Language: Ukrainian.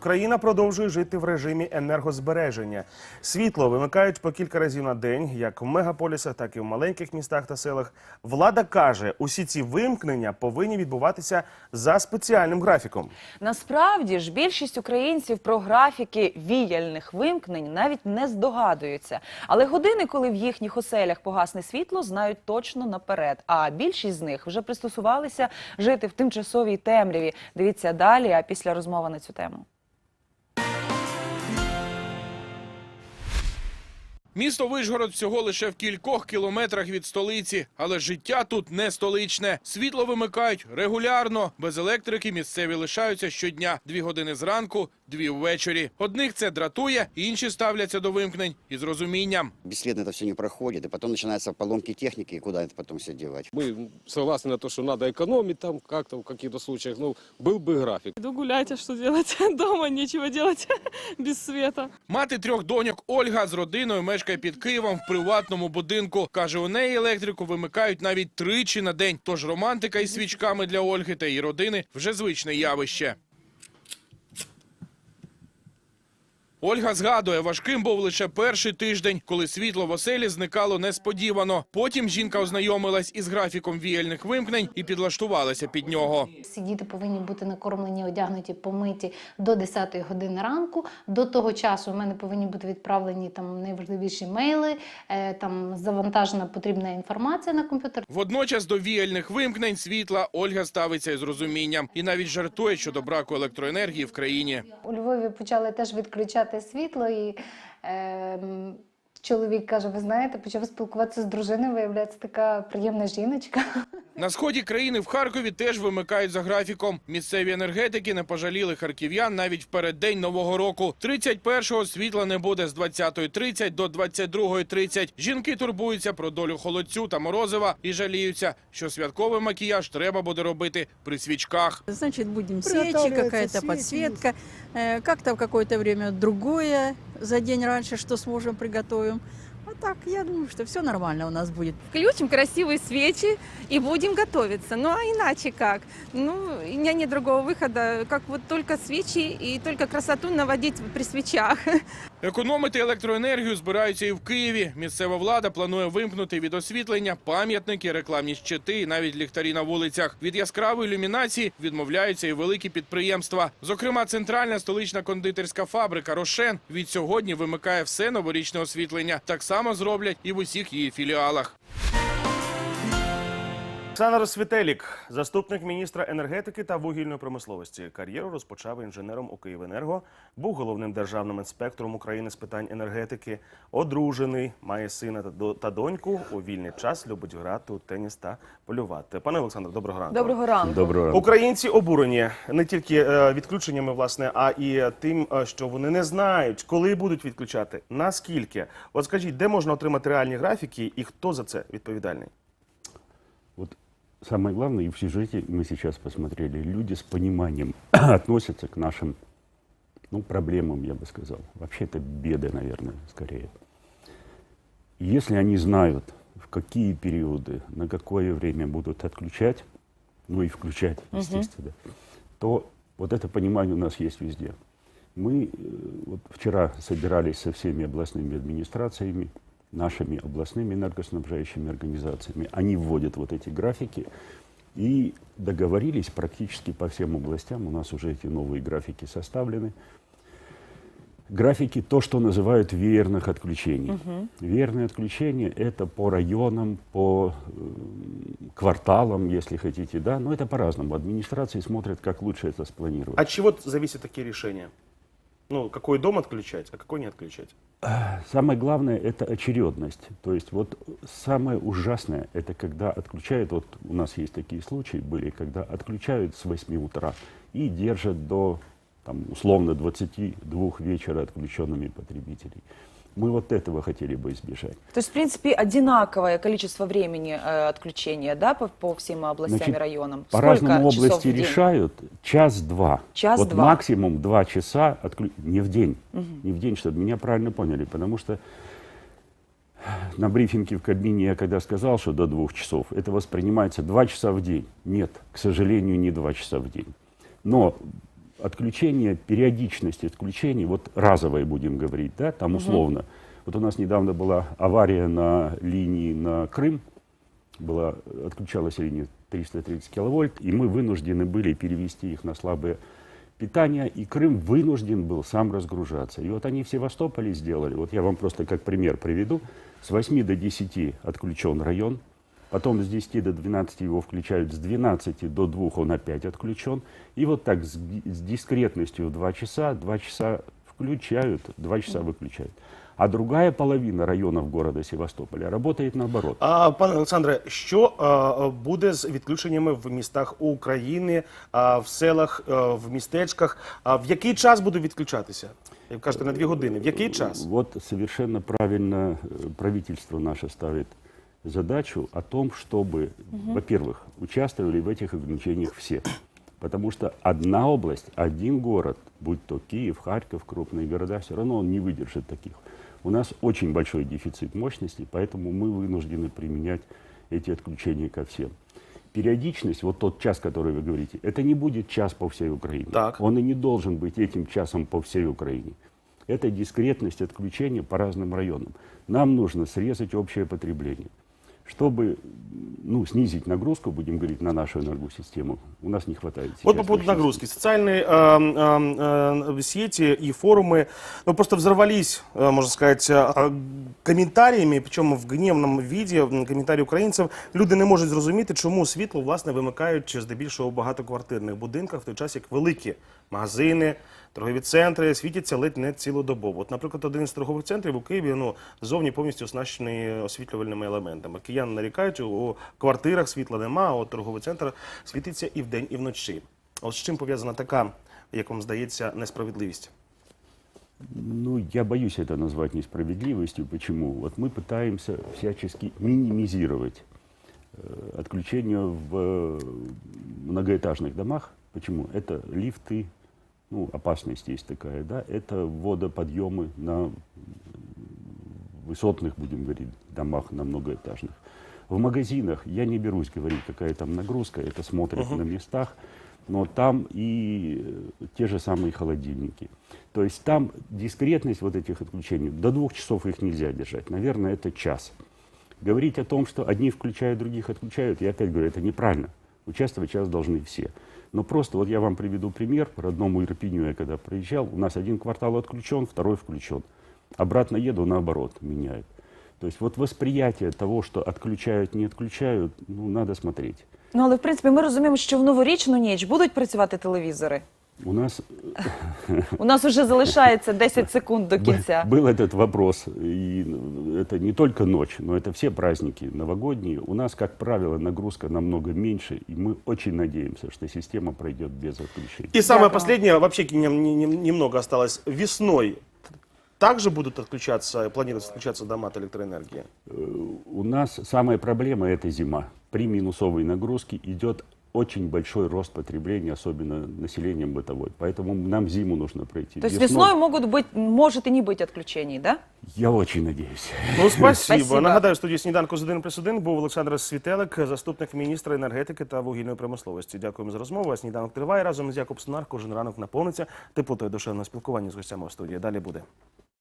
Україна продовжує жити в режимі енергозбереження. Світло вимикають по кілька разів на день, як в мегаполісах, так і в маленьких містах та селах. Влада каже, усі ці вимкнення повинні відбуватися за спеціальним графіком. Насправді ж більшість українців про графіки віяльних вимкнень навіть не здогадуються. Але години, коли в їхніх оселях погасне світло, знають точно наперед. А більшість з них вже пристосувалися жити в тимчасовій темряві. Дивіться далі, а після розмови на цю тему. Місто Вишгород всього лише в кількох кілометрах від столиці, але життя тут не столичне. Світло вимикають регулярно. Без електрики місцеві лишаються щодня. Дві години зранку, дві ввечері. Одних це дратує, інші ставляться до вимкнень із розумінням. Бесследно это все не проходит, и потом начинаются поломки техники, и куда это потом все девать. Мы согласны на то, что надо экономить там как-то в каких-то случаях. Ну, был бы график. Иду гулять, а что делать? Дома нечего делать без света. Мати трьох доньок Ольга з родиною мешкає під Києвом в приватному будинку. Каже, у неї електрику вимикають навіть тричі на день. Тож романтика із свічками для Ольги та її родини вже звичне явище. Ольга згадує, важким був лише перший тиждень, коли світло в оселі зникало несподівано. Потім жінка ознайомилась із графіком віяльних вимкнень і підлаштувалася під нього. Всі діти повинні бути накормлені, одягнуті, помиті до 10 години ранку. До того часу в мене повинні бути відправлені там найважливіші мейли, е, там завантажена потрібна інформація на комп'ютер. Водночас до віяльних вимкнень світла Ольга ставиться із розумінням і навіть жартує щодо браку електроенергії в країні. У Львові почали теж відключати світло, і е, м, чоловік каже: Ви знаєте, почав спілкуватися з дружиною. Виявляється, така приємна жіночка. На сході країни в Харкові теж вимикають за графіком. Місцеві енергетики не пожаліли харків'ян навіть в переддень нового року. 31-го світла не буде з 20.30 до 22.30. Жінки турбуються про долю холодцю та морозива і жаліються, що святковий макіяж треба буде робити при свічках. Значит, будем свечи, какая-то подсветка, э, как-то в какое-то время другое за день раньше, что сможем, приготовим. А так, я думаю, что все нормально у нас будет. Включим красивые свечи и будем готовиться. Ну а иначе как? Ну, у меня нет другого выхода, как вот только свечи и только красоту наводить при свечах. Економити електроенергію збираються і в Києві. Місцева влада планує вимкнути від освітлення пам'ятники, рекламні щити і навіть ліхтарі на вулицях. Від яскравої ілюмінації відмовляються і великі підприємства. Зокрема, центральна столична кондитерська фабрика Рошен від сьогодні вимикає все новорічне освітлення. Так само зроблять і в усіх її філіалах. Олександр Світелік, заступник міністра енергетики та вугільної промисловості. Кар'єру розпочав інженером у Київенерго, був головним державним інспектором України з питань енергетики, одружений, має сина та до- та доньку. У вільний час любить грати у теніс та полювати. Пане Олександр, доброго ранку. Доброго ранку. Доброго Українці обурені не тільки е, відключеннями, власне, а і тим, е, що вони не знають, коли будуть відключати, наскільки. От скажіть, де можна отримати реальні графіки і хто за це відповідальний? Самое главное, и в сюжете мы сейчас посмотрели, люди с пониманием относятся к нашим ну, проблемам, я бы сказал. Вообще это беды, наверное, скорее. Если они знают, в какие периоды, на какое время будут отключать, ну и включать, естественно, то вот это понимание у нас есть везде. Мы э, вот вчера собирались со всеми областными администрациями, нашими областными энергоснабжающими организациями. Они вводят вот эти графики и договорились практически по всем областям. У нас уже эти новые графики составлены. Графики то, что называют веерных отключений. Веерные отключения это по районам, по э, кварталам, если хотите, да, но это по-разному. Администрации смотрят, как лучше это спланировать. От чего зависят такие решения? Ну, какой дом отключать, а какой не отключать? Самое главное – это очередность. То есть вот самое ужасное – это когда отключают, вот у нас есть такие случаи были, когда отключают с 8 утра и держат до, там, условно, 22 вечера отключенными потребителей. Мы вот этого хотели бы избежать. То есть, в принципе, одинаковое количество времени э, отключения, да, по, по всем областям Значит, и районам? По-разному области решают час-два. Час-два. вот максимум два часа отклю- не в день. Не в день, чтобы меня правильно поняли. Потому что на брифинге в кабине я когда сказал, что до двух часов, это воспринимается два часа в день. Нет, к сожалению, не два часа в день. Но отключение, периодичность отключений, вот разовые будем говорить, да, там условно. Вот у нас недавно была авария на линии на Крым, была, отключалась линия 330 киловольт, и мы вынуждены были перевести их на слабое питание, и Крым вынужден был сам разгружаться. И вот они в Севастополе сделали, вот я вам просто как пример приведу, с 8 до 10 отключен район, потом с 10 до 12 его включают, с 12 до 2 он опять отключен, и вот так с, с дискретностью в 2 часа, 2 часа включают, 2 часа выключают. А другая половина районов города Севастополя работает наоборот. А, пане Олександре, що а, буде з відключеннями в містах України, а, в селах, а, в містечках? А в який час буде відключатися? Як кажете, на дві години. В який час? Вот совершенно правильно э, правительство наше ставит задачу о том, чтобы, во-первых, участвовали в этих ограничениях все. Потому что одна область, один город, будь то Киев, Харьков, крупные города, все равно он не выдержит таких. У нас очень большой дефицит мощности, поэтому мы вынуждены применять эти отключения ко всем. Периодичность, вот тот час, который вы говорите, это не будет час по всей Украине. Так. Он и не должен быть этим часом по всей Украине. Это дискретность отключения по разным районам. Нам нужно срезать общее потребление. Чтобы ну, снизить нагрузку, будем говорить, на нашу энергосистему, у нас не хватает сейчас Вот по поводу мощности. нагрузки. Социальные э, э, э, сети и форумы ну, просто взорвались, э, можно сказать, э, коментарями, причому в гнівному виді, м, коментарі українців. Люди не можуть зрозуміти, чому світло власне вимикають здебільшого у багатоквартирних будинках, в той час як великі магазини, торгові центри світяться ледь не цілодобово. От, наприклад, один із торгових центрів у Києві ну, зовні повністю оснащений освітлювальними елементами. Кияни нарікають, у квартирах світла нема, а от торговий центр світиться і вдень, і вночі. От з чим пов'язана така, як вам здається, несправедливість? Ну, я боюсь это назвать несправедливостью. Почему? Вот мы пытаемся всячески минимизировать э, отключение в э, многоэтажных домах. Почему? Это лифты, ну, опасность есть такая, да, это водоподъемы на высотных, будем говорить, домах, на многоэтажных. В магазинах я не берусь говорить, какая там нагрузка, это смотрят на местах, но там и э, те же самые холодильники. То есть там дискретность вот этих отключений, до двух часов их нельзя держать, наверное, это час. Говорить о том, что одни включают, других отключают, я опять говорю, это неправильно. Участвовать сейчас должны все. Но просто вот я вам приведу пример. По родному Ирпеню я когда проезжал, у нас один квартал отключен, второй включен. Обратно еду, наоборот, меняют. То есть вот восприятие того, что отключают, не отключают, ну, надо смотреть. Ну але в принципі ми розуміємо, що в новорічну ніч будуть працювати телевізори. У нас У нас вже залишається 10 секунд до кінця. Был этот вопрос, и это не только ночь, но это все праздники новогодние. У нас, как правило, нагрузка намного меньше, и мы очень надеемся, что система пройдет без отключений. И самое последнее, вообще нем- нем- немного осталось. Весной также будут отключаться, планируется отключаться дома от электроэнергии? Э, У нас самая проблема – это зима. При минусовой нагрузке идет очень большой рост потребления, особенно населением бытовой. Поэтому нам зиму нужно пройти. То есть Весной- весною можуть бути, может і не бути відключень, да? Я очень надеюсь. Ну, спасибо. Спасибо. Нагадаю, в студії сніданку з 1 плюс 1 був Олександр Світелик, заступник міністра енергетики та вугільної промисловості. Дякуємо за розмову. А сніданок триває разом з Якоб Сонар. Кожен ранок наповниться теплотою душевного спілкування з гостями у студії. Далі буде.